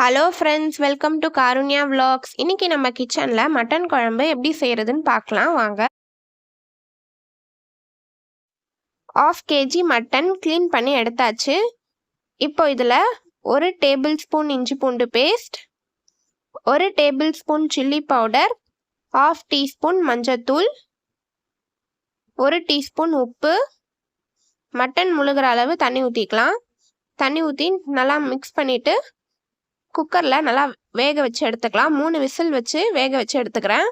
Hello friends welcome to Karunya vlogs இன்றைக்கி நம்ம கிச்சனில் மட்டன் குழம்பு எப்படி செய்கிறதுன்னு பார்க்கலாம். வாங்க. ஆஃப் கேஜி மட்டன் க்ளீன் பண்ணி எடுத்தாச்சு. இப்போ இதில் ஒரு டேபிள் ஸ்பூன் இஞ்சி பூண்டு பேஸ்ட் ஒரு tablespoon chilli powder half teaspoon மஞ்சத்தூள் ஒரு டீஸ்பூன் உப்பு. மட்டன் முழுகிற அளவு தண்ணி ஊற்றிக்கலாம் தண்ணி ஊற்றி நல்லா மிக்ஸ் பண்ணிவிட்டு குக்கரில் நல்லா வேக வச்சு எடுத்துக்கலாம். மூணு விசில் வச்சு வேக வச்சு எடுத்துக்கிறேன்.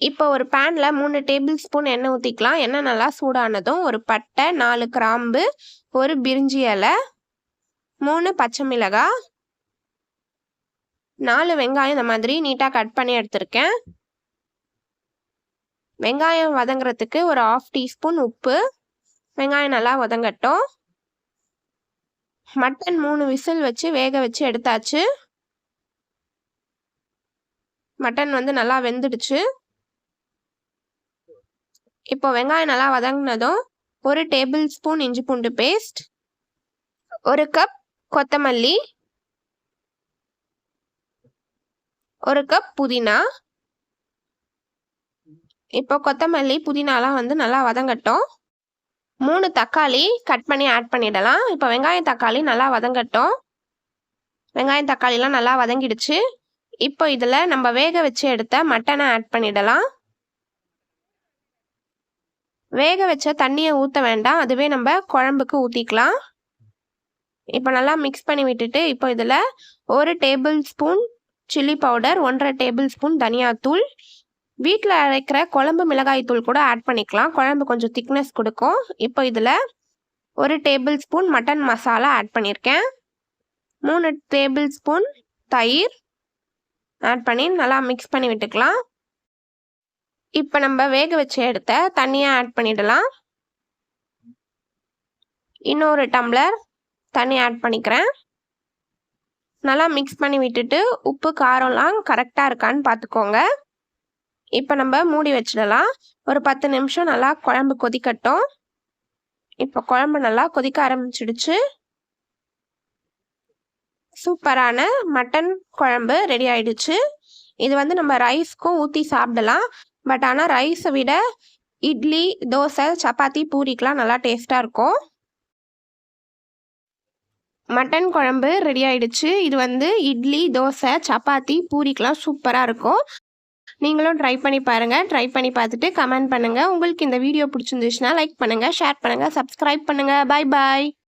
இப்போ ஒரு பேனில் மூணு டேபிள் ஸ்பூன் எண்ணெய் ஊற்றிக்கலாம் எண்ணெய் நல்லா சூடானதும் ஒரு பட்டை நாலு கிராம்பு ஒரு பிரிஞ்சி இலை மூணு பச்சை மிளகாய் நாலு வெங்காயம் இந்த மாதிரி நீட்டாக கட் பண்ணி எடுத்திருக்கேன். வெங்காயம் வதங்குறதுக்கு ஒரு ஆஃப் டீஸ்பூன் உப்பு. வெங்காயம் நல்லா வதங்கட்டும். மட்டன் மூணு விசில் வச்சு வேக வச்சு எடுத்தாச்சு. மட்டன் வந்து நல்லா வெந்துடுச்சு. இப்போ வெங்காயம் நல்லா வதங்கினதும் ஒரு டேபிள் ஸ்பூன் இஞ்சி பூண்டு பேஸ்ட் ஒரு கப் கொத்தமல்லி ஒரு கப் புதினா. இப்போ கொத்தமல்லி புதினாலாம் வந்து நல்லா வதங்கட்டும். மூணு தக்காளி கட் பண்ணி ஆட் பண்ணிடலாம். இப்போ வெங்காயம் தக்காளி நல்லா வதங்கட்டும். வெங்காயம் தக்காளிலாம் நல்லா வதங்கிடுச்சு. இப்போ இதில் நம்ம வேக வச்சு எடுத்த மட்டனை ஆட் பண்ணிடலாம். வேக வச்ச தண்ணியை ஊற்ற வேண்டாம். அதுவே நம்ம குழம்புக்கு ஊற்றிக்கலாம் இப்போ நல்லா மிக்ஸ் பண்ணி விட்டுட்டு இப்போ இதில் ஒரு டேபிள் ஸ்பூன் சில்லி பவுடர் ஒன்றரை டேபிள் ஸ்பூன் தனியாத்தூள் வீட்டில் அரைக்கிற குழம்பு மிளகாய் தூள் கூட ஆட் பண்ணிக்கலாம். குழம்பு கொஞ்சம் திக்னஸ் கொடுக்கும். இப்போ இதில் ஒரு tablespoon mutton masala add பண்ணியிருக்கேன் மூணு டேபிள் ஸ்பூன் தயிர் ஆட் பண்ணி நல்லா மிக்ஸ் பண்ணி விட்டுக்கலாம். இப்போ நம்ம வேக வச்சு எடுத்த தண்ணியை ஆட் பண்ணிடலாம். இன்னொரு டம்ளர் தண்ணி ஆட் பண்ணிக்கிறேன். நல்லா மிக்ஸ் பண்ணி விட்டுட்டு உப்பு காரம்லாம் கரெக்டாக இருக்கான்னு பார்த்துக்கோங்க. இப்போ நம்ம மூடி வச்சிடலாம். ஒரு பத்து நிமிஷம் நல்லா குழம்பு கொதிக்கட்டும். இப்போ குழம்பு நல்லா கொதிக்க ஆரம்பிச்சிடுச்சு. சூப்பரான மட்டன் குழம்பு ரெடி ஆயிடுச்சு. இது வந்து நம்ம ரைஸ்க்கும் ஊற்றி சாப்பிடலாம். பட் ஆனால் ரைஸை விட இட்லி தோசை சப்பாத்தி பூரிக்கெலாம் நல்லா டேஸ்ட்டாக இருக்கும். மட்டன் குழம்பு ரெடி ஆயிடுச்சு. இது வந்து இட்லி தோசை சப்பாத்தி பூரிக்கெலாம் சூப்பராக இருக்கும். நீங்களும் ட்ரை பண்ணி பாருங்கள் ட்ரை பண்ணி பார்த்துட்டு கமெண்ட் பண்ணுங்கள் உங்களுக்கு இந்த வீடியோ பிடிச்சிருந்துச்சுன்னா லைக் பண்ணுங்கள் ஷேர் பண்ணுங்கள் சப்ஸ்கிரைப் பண்ணுங்கள் பாய் பாய்